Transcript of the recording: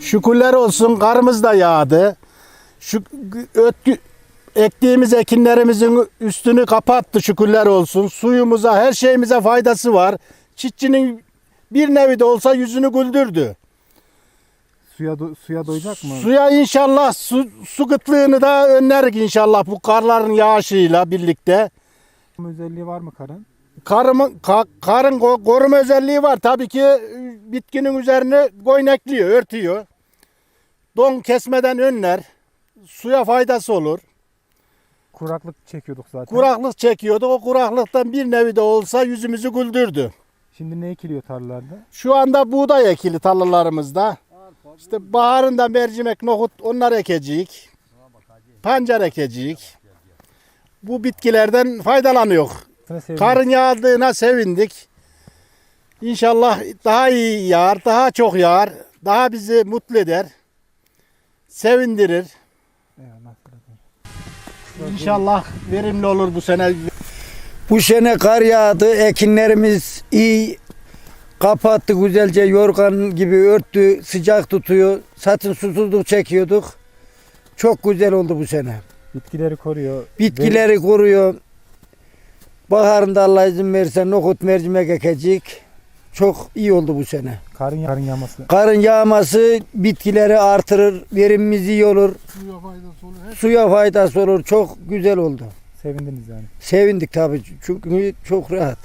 Şükürler olsun karımız da yağdı. Şu ötkü, ektiğimiz ekinlerimizin üstünü kapattı şükürler olsun. Suyumuza her şeyimize faydası var. Çiftçinin bir nevi de olsa yüzünü güldürdü. Suya do- suya doyacak mı? Suya inşallah su, su kıtlığını da önlerik inşallah bu karların yağışıyla birlikte. özelliği var mı karın? Karımın, ka- karın ko- koruma özelliği var. Tabii ki bitkinin üzerine goynekliyor, örtüyor. Don kesmeden önler. Suya faydası olur. Kuraklık çekiyorduk zaten. Kuraklık çekiyordu. O kuraklıktan bir nevi de olsa yüzümüzü güldürdü. Şimdi ne ekiliyor tarlalarda? Şu anda buğday ekili tarlalarımızda. İşte baharında mercimek, nohut onlar ekecek. Pancar ekecek. Bu bitkilerden faydalanıyor. Karın yağdığına sevindik. İnşallah daha iyi yağar, daha çok yağar. Daha bizi mutlu eder. Sevindirir. İnşallah verimli olur bu sene. Bu sene kar yağdı, ekinlerimiz iyi kapattı güzelce yorgan gibi örttü, sıcak tutuyor. Satın susuzluk çekiyorduk. Çok güzel oldu bu sene. Bitkileri koruyor. Bitkileri koruyor. Baharında Allah izin verirse nohut mercimek ekecek. Çok iyi oldu bu sene. Karın, karın yağması. Karın yağması bitkileri artırır, verimimiz iyi olur, suya faydası olur. Çok güzel oldu. Sevindiniz yani. Sevindik tabii çünkü çok rahat.